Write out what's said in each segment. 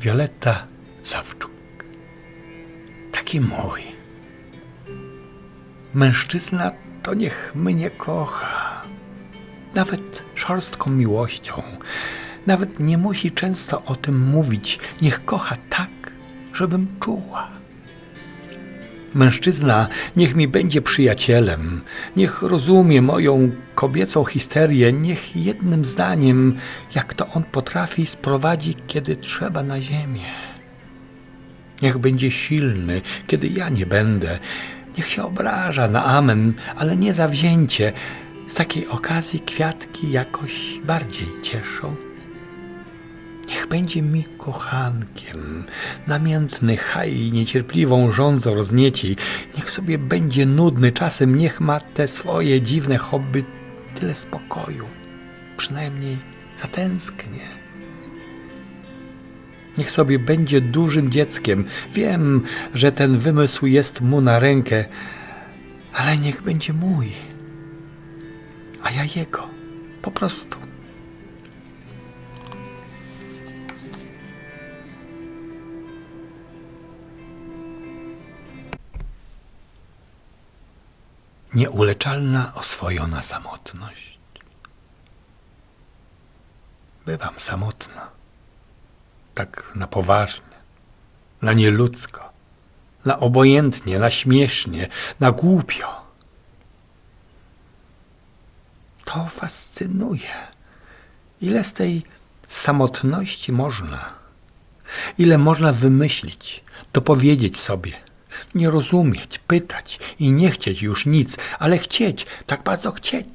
Wioletta Sawczuk. Taki mój. Mężczyzna to niech mnie kocha. Nawet szorstką miłością. Nawet nie musi często o tym mówić. Niech kocha tak, żebym czuła. Mężczyzna niech mi będzie przyjacielem, niech rozumie moją kobiecą histerię, niech jednym zdaniem, jak to on potrafi, sprowadzi, kiedy trzeba na ziemię. Niech będzie silny, kiedy ja nie będę. Niech się obraża na amen, ale nie zawzięcie. Z takiej okazji kwiatki jakoś bardziej cieszą. Będzie mi kochankiem, namiętny, haj, niecierpliwą żądzą roznieci. Niech sobie będzie nudny, czasem niech ma te swoje dziwne hobby tyle spokoju. Przynajmniej zatęsknię. Niech sobie będzie dużym dzieckiem. Wiem, że ten wymysł jest mu na rękę, ale niech będzie mój, a ja jego. Po prostu. Nieuleczalna, oswojona samotność. Bywam samotna, tak na poważnie, na nieludzko, na obojętnie, na śmiesznie, na głupio. To fascynuje. Ile z tej samotności można? Ile można wymyślić, dopowiedzieć sobie, nie rozumieć, pytać i nie chcieć już nic, ale chcieć, tak bardzo chcieć.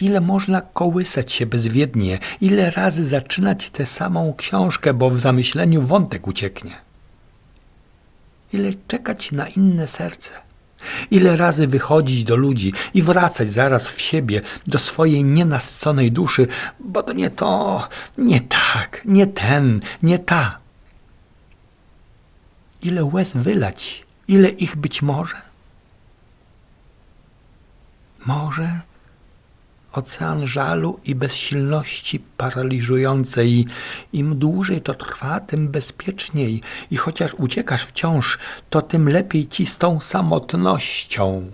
Ile można kołysać się bezwiednie, ile razy zaczynać tę samą książkę, bo w zamyśleniu wątek ucieknie. Ile czekać na inne serce. Ile razy wychodzić do ludzi i wracać zaraz w siebie, do swojej nienasyconej duszy, bo to nie to, nie tak, nie ten, nie ta. Ile łez wylać, ile ich być może? Może ocean żalu i bezsilności paraliżującej. Im dłużej to trwa, tym bezpieczniej. I chociaż uciekasz wciąż, to tym lepiej ci z tą samotnością.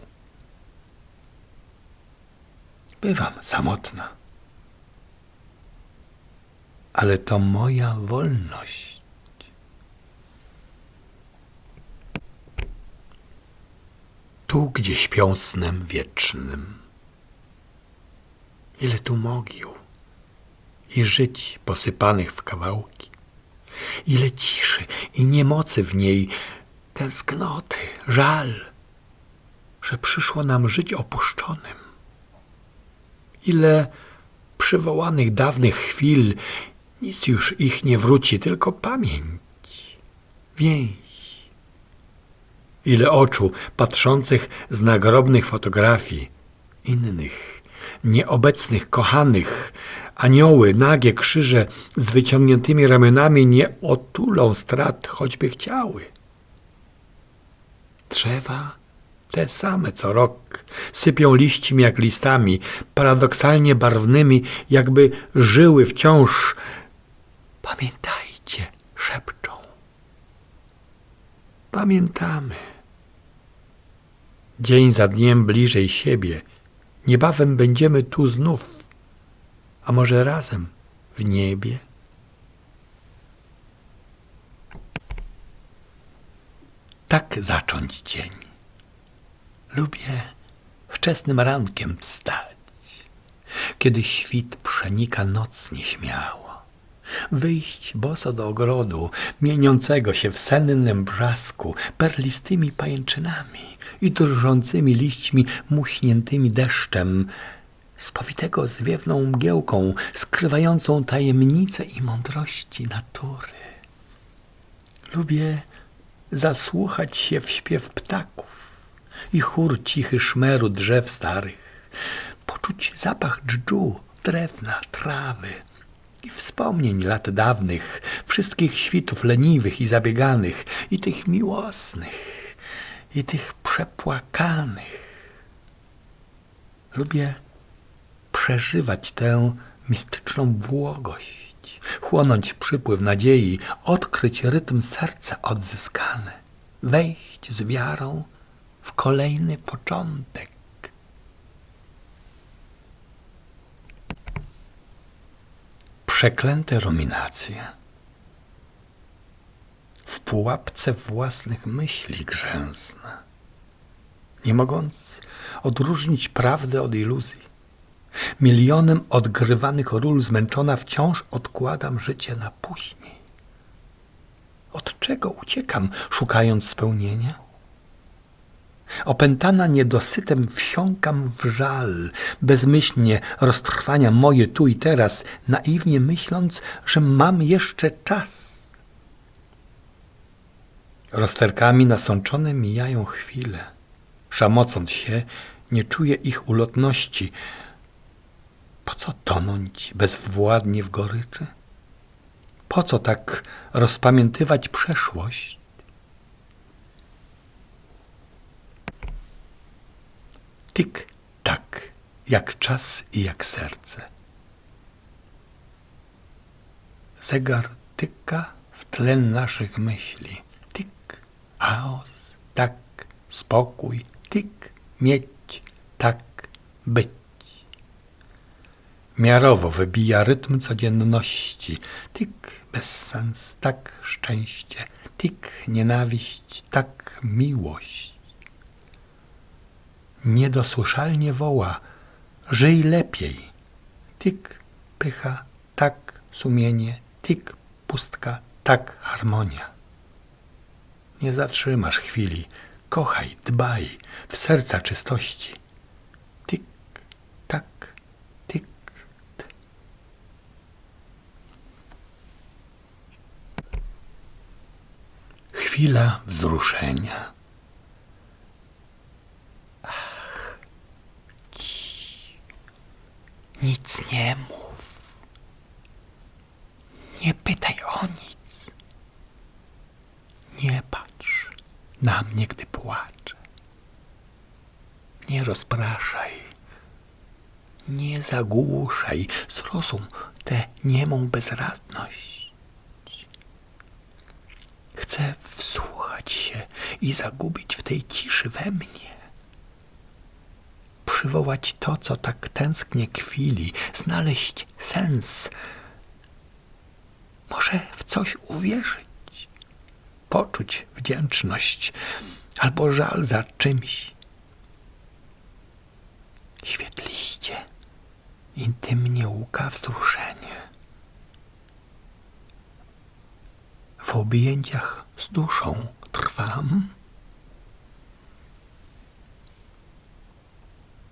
Bywam samotna. Ale to moja wolność. Tu, gdzie śpią snem wiecznym. Ile tu mogił i żyć posypanych w kawałki. Ile ciszy i niemocy w niej, tęsknoty, żal, że przyszło nam żyć opuszczonym. Ile przywołanych dawnych chwil, nic już ich nie wróci, tylko pamięć, więź. Ile oczu patrzących z nagrobnych fotografii, innych, nieobecnych, kochanych, anioły, nagie krzyże z wyciągniętymi ramionami nie otulą strat, choćby chciały. Drzewa te same co rok, sypią liśćmi jak listami, paradoksalnie barwnymi, jakby żyły wciąż. Pamiętajcie, szepczą. Pamiętamy. Dzień za dniem bliżej siebie Niebawem będziemy tu znów, a może razem w niebie? Tak zacząć dzień. Lubię wczesnym rankiem wstać, kiedy świt przenika noc nieśmiało. Wyjść boso do ogrodu, mieniącego się w sennym brzasku perlistymi pajęczynami i drżącymi liśćmi muśniętymi deszczem, spowitego zwiewną mgiełką skrywającą tajemnice i mądrości natury. Lubię zasłuchać się w śpiew ptaków i chór cichy szmeru drzew starych, poczuć zapach dżdżu, drewna, trawy i wspomnień lat dawnych, wszystkich świtów leniwych i zabieganych, i tych miłosnych, i tych przepłakanych. Lubię przeżywać tę mistyczną błogość, chłonąć przypływ nadziei, odkryć rytm serca odzyskany, wejść z wiarą w kolejny początek. Przeklęte ruminacje. W pułapce własnych myśli grzęznę, nie mogąc odróżnić prawdy od iluzji. Milionem odgrywanych ról zmęczona wciąż odkładam życie na później. Od czego uciekam, szukając spełnienia? Opętana niedosytem wsiąkam w żal, bezmyślnie roztrwania moje tu i teraz, naiwnie myśląc, że mam jeszcze czas. Rozterkami nasączone mijają chwile. Szamocąc się, nie czuję ich ulotności. Po co tonąć bezwładnie w goryczy? Po co tak rozpamiętywać przeszłość? Tik, tak, jak czas i jak serce. Zegar tyka w tlen naszych myśli. Tik, chaos, tak, spokój, tik, mieć, tak, być. Miarowo wybija rytm codzienności. Tik, bezsens, tak, szczęście. Tik, nienawiść, tak, miłość niedosłyszalnie woła: Żyj lepiej. Tik, pycha, tak, sumienie, tik, pustka, tak, harmonia. Nie zatrzymasz chwili, kochaj, dbaj w serca czystości. Tik, tak, tik. t. Chwila wzruszenia. Nic nie mów. Nie pytaj o nic. Nie patrz na mnie, gdy płaczę. Nie rozpraszaj. Nie zagłuszaj. Zrozum tę niemą bezradność. Chcę wsłuchać się i zagubić w tej ciszy we mnie przywołać to, co tak tęsknie kwili, znaleźć sens, może w coś uwierzyć, poczuć wdzięczność albo żal za czymś. Świetliście, intymnie łuka wzruszenie. W objęciach z duszą trwam.